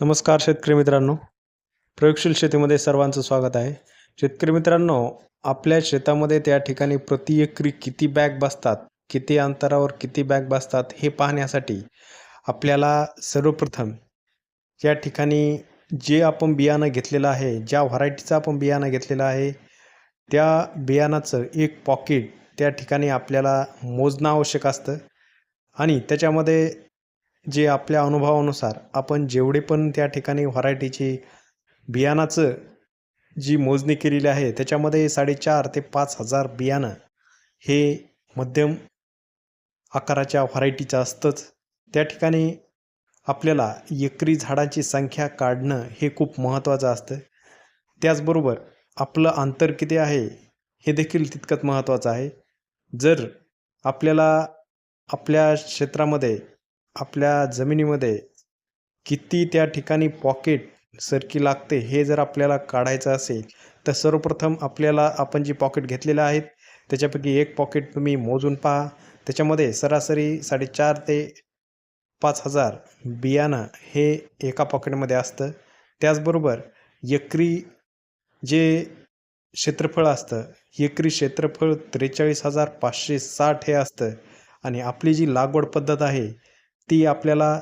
नमस्कार शेतकरी मित्रांनो. प्रयोगशील शेतीमध्ये सर्वांचं स्वागत आहे. शेतकरी मित्रांनो आपल्या शेतामध्ये त्या ठिकाणी प्रति एकरी किती बॅग बसतात किती अंतरावर किती बॅग बसतात हे पाहण्यासाठी आपल्याला सर्वप्रथम या ठिकाणी जे आपण बियाणं घेतलेलं आहे ज्या व्हरायटीचं आपण बियाणं घेतलेलं आहे त्या बियाणाचं एक पॉकेट त्या ठिकाणी आपल्याला मोजणं आवश्यक असतं. आणि त्याच्यामध्ये जे आपल्या अनुभवानुसार आपण जेवढे पण त्या ठिकाणी व्हरायटीची बियाणाचं जी मोजणी केलेली आहे त्याच्यामध्ये साडेचार ते पाच हजार बियाणं हे मध्यम आकाराच्या व्हरायटीचं असतंच. त्या ठिकाणी आपल्याला एकरी झाडाची संख्या काढणं हे खूप महत्त्वाचं असतं. त्याचबरोबर आपलं अंतर किती आहे हे देखील तितकंच महत्त्वाचं आहे. जर आपल्याला आपल्या क्षेत्रामध्ये आपल्या जमिनीमध्ये किती त्या ठिकाणी पॉकेट सरकी लागते हे जर आपल्याला काढायचं असेल तर सर्वप्रथम आपल्याला आपण जी पॉकेट घेतलेलं आहेत त्याच्यापैकी एक पॉकेट तुम्ही मोजून पहा. त्याच्यामध्ये सरासरी साडेचार ते पाच हजार बियाणं हे एका पॉकेटमध्ये असतं. त्याचबरोबर एकरी जे क्षेत्रफळ असतं एकरी क्षेत्रफळ त्रेचाळीस हजार पाचशे साठ हे असतं. आणि आपली जी लागवड पद्धत आहे ती आपल्याला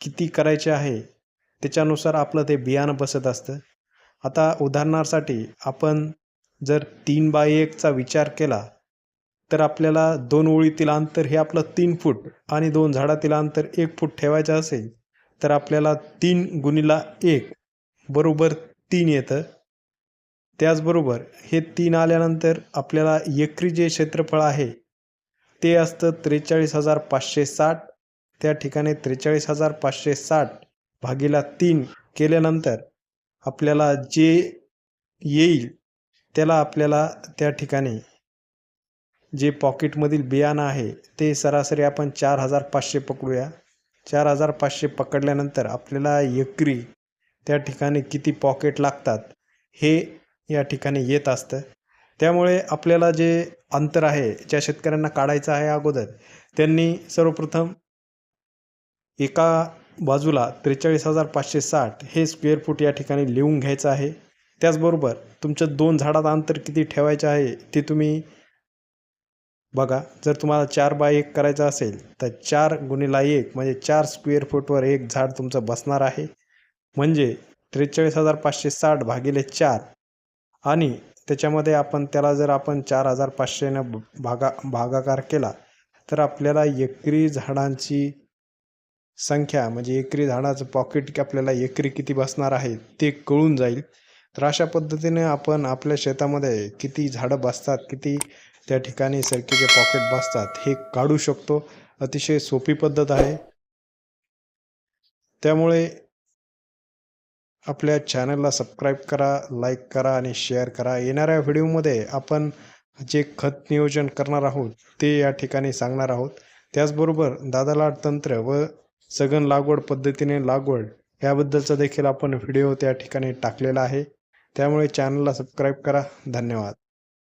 किती करायची आहे त्याच्यानुसार आपलं ते बियाणं बसत असतं. आता उदाहरणासाठी आपण जर तीन बाय एकचा विचार केला तर आपल्याला दोन ओळीतील अंतर हे आपलं तीन फूट आणि दोन झाडातील अंतर एक फूट ठेवायचं असेल तर आपल्याला तीन गुणीला एक बरोबर तीन येतं. त्याचबरोबर हे तीन आल्यानंतर आपल्याला एकरी जे क्षेत्रफळ आहे ते असतं त्रेचाळीस हजार पाचशे साठ त्या ठिकाणी त्रेचाळीस हजार पाचशे साठ भागीला तीन केल्यानंतर आपल्याला जे येईल त्याला आपल्याला त्या ठिकाणी जे पॉकेटमधील बियाणं आहे ते सरासरी आपण चार हजार पाचशे पकडूया. चार हजार पाचशे पकडल्यानंतर आपल्याला एकरी त्या ठिकाणी किती पॉकेट लागतात हे या ठिकाणी येत असतं. त्यामुळे आपल्याला जे अंतर आहे ज्या शेतकऱ्यांना काढायचं आहे अगोदर त्यांनी सर्वप्रथम एका बाजूला त्रेचाळीस हजार पाचशे साठ हे स्क्वेअर फूट या ठिकाणी लिहून घ्यायचं आहे. त्याचबरोबर तुमच्या दोन झाडात अंतर किती ठेवायचं आहे ते तुम्ही बघा. जर तुम्हाला चार बाय एक करायचं असेल तर चार गुणीला एक म्हणजे चार स्क्वेअर फूटवर एक झाड तुमचं बसणार आहे. म्हणजे त्रेचाळीस हजार पाचशे साठ भागिले चार आणि त्याच्यामध्ये आपण त्याला जर आपण चार हजार पाचशेनं भागा भागाकार केला तर आपल्याला एकरी झाडांची संख्या म्हणजे एकरी झाडाचं पॉकेट की आपल्याला एकरी किती बसणार आहे ते कळून जाईल. तर अशा पद्धतीने आपण आपल्या शेतामध्ये किती झाडं बसतात किती त्या ठिकाणी सरकीचे पॉकेट बसतात हे काढू शकतो. अतिशय सोपी पद्धत आहे. त्यामुळे आपल्या चॅनलला सबस्क्राईब करा लाईक करा आणि शेअर करा. येणाऱ्या व्हिडिओमध्ये आपण जे खत नियोजन करणार आहोत ते या ठिकाणी सांगणार आहोत. त्याचबरोबर दादालाड तंत्र व सघन लागवड पद्धतीने लागवड याबद्दलचा देखील आपण व्हिडिओ त्या ठिकाणी टाकलेला आहे. त्यामुळे चॅनलला सबस्क्राईब करा. धन्यवाद.